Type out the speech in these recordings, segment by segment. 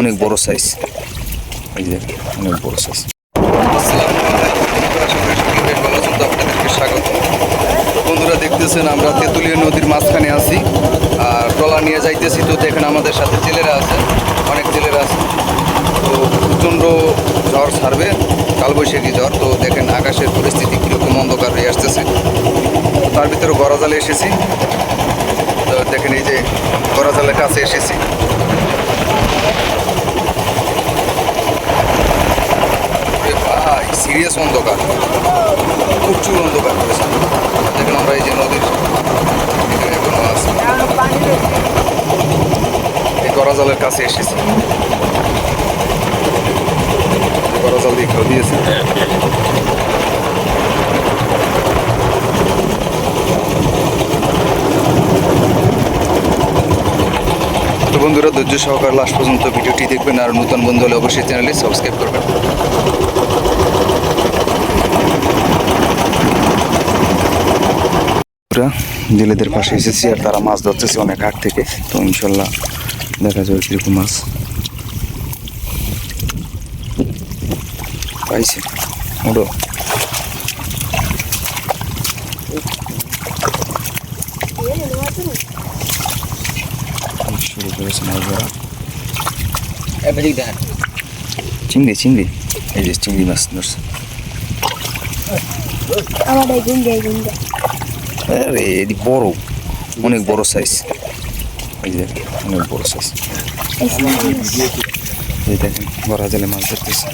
অনেক বড় সাইজ অনেক বড় সাইজ বন্ধুরা দেখতেছেন, আমরা তেঁতুলিয়া নদীর মাঝখানে আছি। আর ট্রলার নিয়ে যাইতেছি তো দেখেন আমাদের সাথে জেলেরা আছে, অনেক জেলেরা আছে। তো প্রচণ্ড ঝড় ছাড়বে, কালবৈশাখী ঝড়। তো দেখেন আকাশের পরিস্থিতি কীরকম অন্ধকার হয়ে আসতেছে। তার ভিতরে গড়াজালে এসেছি। গড়াজালের কাছে এসেছি। ভাই, সিরিয়াস অন্ধকার। প্রচুর অন্ধকার করেছে। দেখেন আমরা এই যে নদীর এখানে এই গড়াজলের কাছে এসেছি। গড়াজল দিয়ে দিয়েছে। বন্ধুরা ধৈর্য সহকার লাস্ট পর্যন্ত ভিডিওটি দেখবেন আর নতুন বন্ধু হলে অবশ্যই চ্যানেলে সাবস্ক্রাইব করবেন। জেলেদের পাশে এসেছি আর তারা মাছ ধরতেছে অনেক আগ থেকে, তো ইনশাল্লাহ দেখা যাবে কীরকম মাছ। পাইছে। ওটো শুরু করেছে মাছ ধরা চিংড়ি চিংড়ি এই যে চিংড়ি মাছ ধরছে আমার এই গুন্ডে এই গুন্ডে আরে এটি বড় অনেক বড় সাইজ এই যে অনেক বড় সাইজ এই দেখেন বড় জালে মাছ ধরতেছে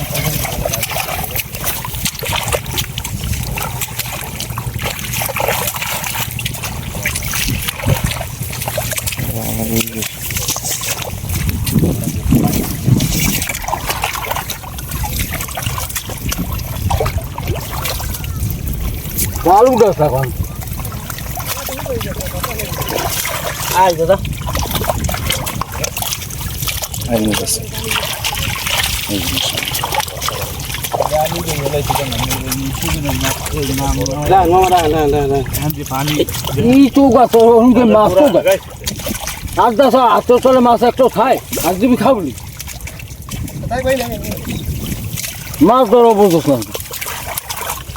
আলু গাছ এখন। আই দাদা। আর মাছ আছে এই যে না না না না না ই তো গাছ ওরকম মাছ তো গাছ। আর দাস আত চলে মাছ একটা খায় আর দিবি খাবলি মাছ ধরো বুঝোস না।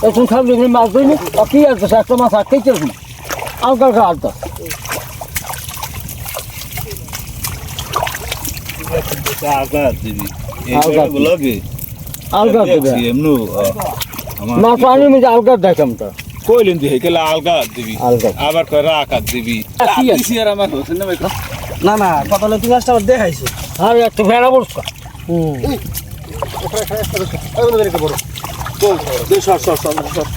এখন খাবলি এখানে মাছ ধরি আর কি আর দাস একটা মাছ আটকেই চলবি আলকাল খা আর দাস আলগা মাছ আনি মধ্যে আলগা দেখাম তো। কইলেন আলগা দিবি। আবার কয় দিবি। আমার হোসেন না না কথা হলো তুমি মাছটা আমার দেখাইছো। আর একটু ভেড়া বসকা হুম। সর সর সর সর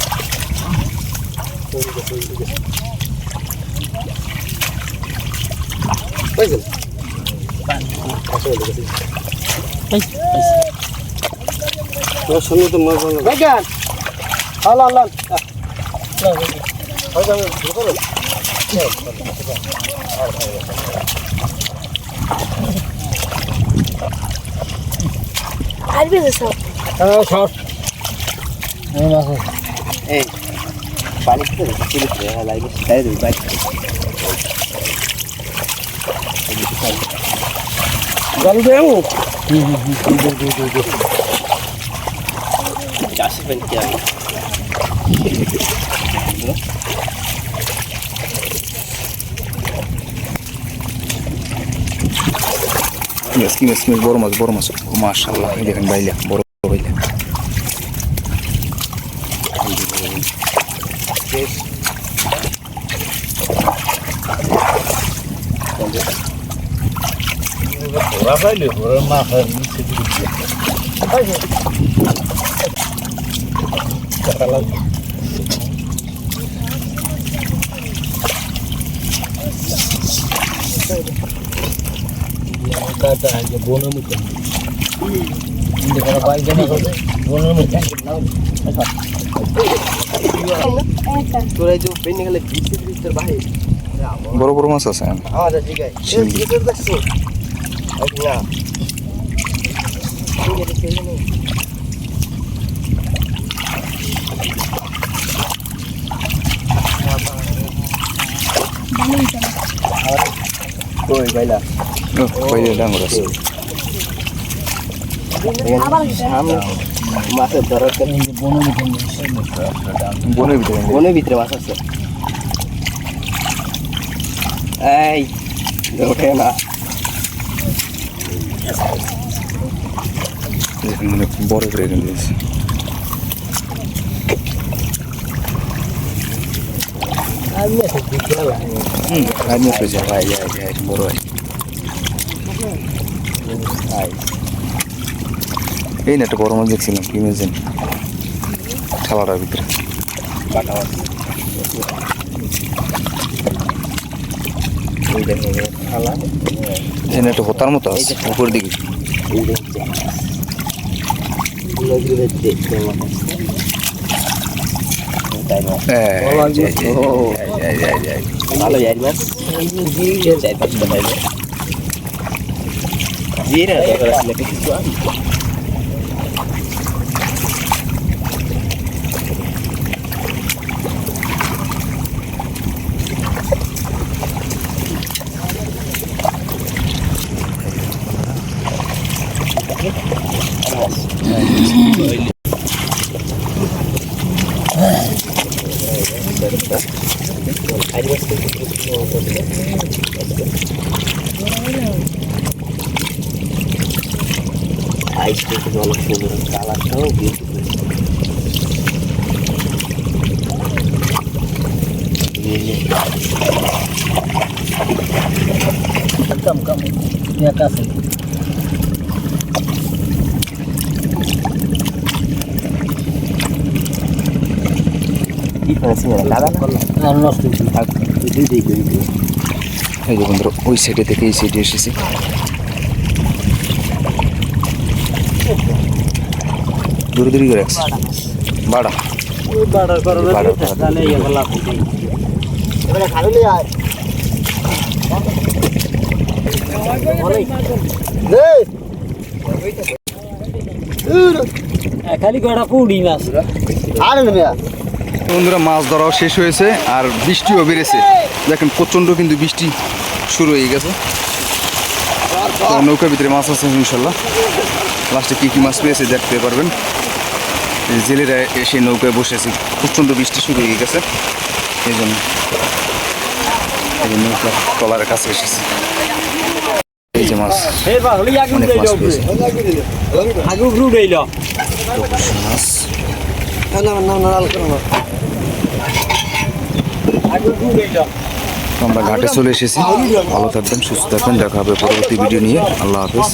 তোর সঙ্গে তো ভালো বেগান আল্লাহ আল্লাহ। আসবে তো সব হ্যাঁ শর্ট এই মাছ আছে। এই পানি খেতে চলে হ্যাঁ লাইনে তাই দেবে বাইক গাড়ি দেবো চাষি পানি কি আমি কি মাছ কি মাছ কি মাছ বড় মাছ বড় মাছ মাশাল্লাহ এই দেখেন বাইলা বড় বাইলা ওরা পাইলে ওরা মাথার নিচে দিকে বোনের মুখে বাইক জানা করবে বোনের মুখে তোরা যে পেনে গেলে ভিড়তে ভিড়তে ভাই বড় বড় মাছ আছে আমাদের ঠিক আছে চিংড়ি। গেটের দেখছ না ওই বাইলা পয়লা ডাঙর আছে মাছের ধরার বনের ভিতরে বনের ভিতরে মাছ আছে এই ওঠে না মানে বড় করে এখানে বড় ভাই এই না একটা বড় মাছ দেখছিলাম কি মাছ জানি থালাটার ভিতরে এখানে একটা হতার মতো আছে উপর দিকে দেখতে নদীর দেখতে মাছ তাই না এই, এই, এই, এই, এই, এই, এই। ভালো যাই মাছ Aí você joga o fogo na lá tão vivo. Calma, calma. Minha caça aqui. বন্ধুরা ওই সাইডে থেকে এই সাইডে এসেছি দূরে দূরে করে বাড়া ইয়ে খালি কটা পুড়ি মাছ আরে বন্ধুরা মাছ ধরাও শেষ হয়েছে আর বৃষ্টিও বেড়েছে। দেখেন প্রচণ্ড কিন্তু বৃষ্টি শুরু হয়ে গেছে। নৌকার ভিতরে মাছ আছে ইনশাল্লাহ। লাস্টে কী কী মাছ পেয়েছে দেখতে পারবেন। এই জেলেরা এসে নৌকায় বসেছে। প্রচণ্ড বৃষ্টি শুরু হয়ে গেছে। এই জন্য এই যে নৌকা টলারের কাছে এসেছে। এই যে মাছ অনেক পেয়েছে। মাছ। আমরা ঘাটে চলে এসেছি। ভালো থাকবেন, সুস্থ থাকবেন। দেখা হবে পরবর্তী ভিডিও নিয়ে। আল্লাহ হাফেজ।